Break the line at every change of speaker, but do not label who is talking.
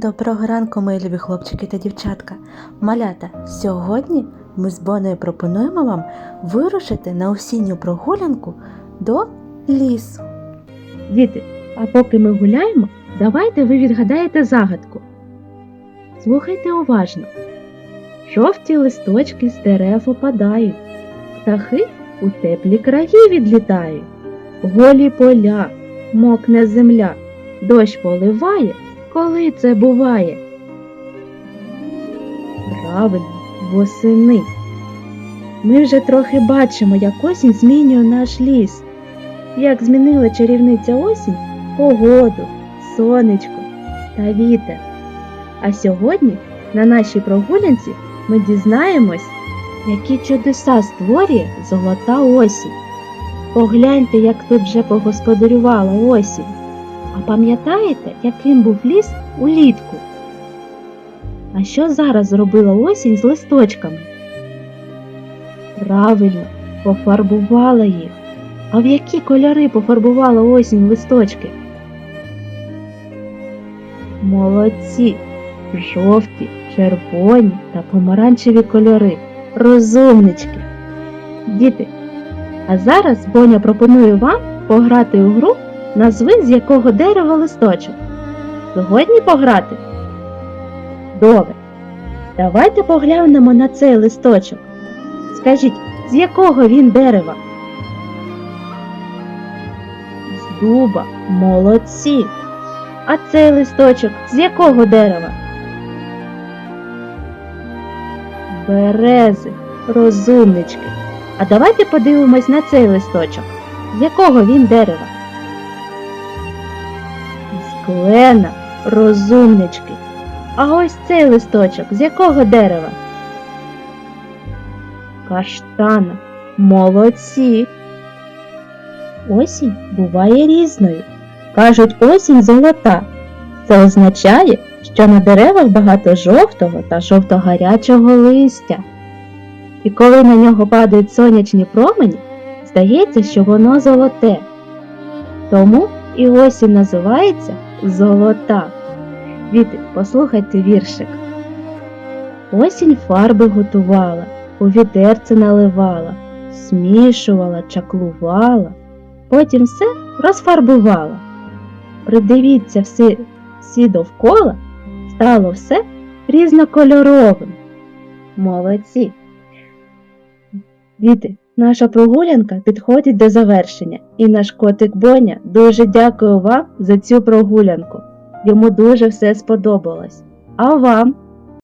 Доброго ранку, мої любі хлопчики та дівчатка. Малята, сьогодні ми з Боною пропонуємо вам вирушити на осінню прогулянку до лісу.
Діти, а поки ми гуляємо, давайте ви відгадаєте загадку. Слухайте уважно. Жовті листочки з дерев опадають, птахи у теплі краї відлітають, голі поля, мокне земля, дощ поливає, коли це буває. Правильно, восени. Ми вже трохи бачимо, як осінь змінює наш ліс як змінила чарівниця осінь погоду, сонечко та вітер. А сьогодні на нашій прогулянці ми дізнаємось, які чудеса створює золота осінь. Погляньте, як тут вже погосподарювала осінь. А пам'ятаєте, яким був ліс улітку? А що зараз зробила осінь з листочками? Правильно, пофарбувала їх. А в які кольори пофарбувала осінь листочки? Молодці, жовті, червоні та помаранчеві кольори. Розумнички. Діти, а зараз Боня пропонує вам пограти у гру назви з якого дерева листочок. Згодні пограти? Добре. Давайте поглянемо на цей листочок. Скажіть, з якого він дерева? з дуба. Молодці. А цей листочок з якого дерева? Берези, розумнички. А давайте подивимось на цей листочок. З якого він дерева? Клена, розумнички. А ось цей листочок з якого дерева? Каштана. Молодці. Осінь буває різною. Кажуть, осінь золота. Це означає, що на деревах багато жовтого та жовто-гарячого листя. І коли на нього падають сонячні промені, здається, що воно золоте. Тому і осінь називається золота. Діти, послухайте віршик. Осінь фарби готувала, у відерце наливала, смішувала, чаклувала потім все розфарбувала. Придивіться все, всі довкола, стало все різнокольоровим. Молодці. Діти, наша прогулянка підходить до завершення, і наш котик Боня дуже дякує вам за цю прогулянку. Йому дуже все сподобалось. А вам?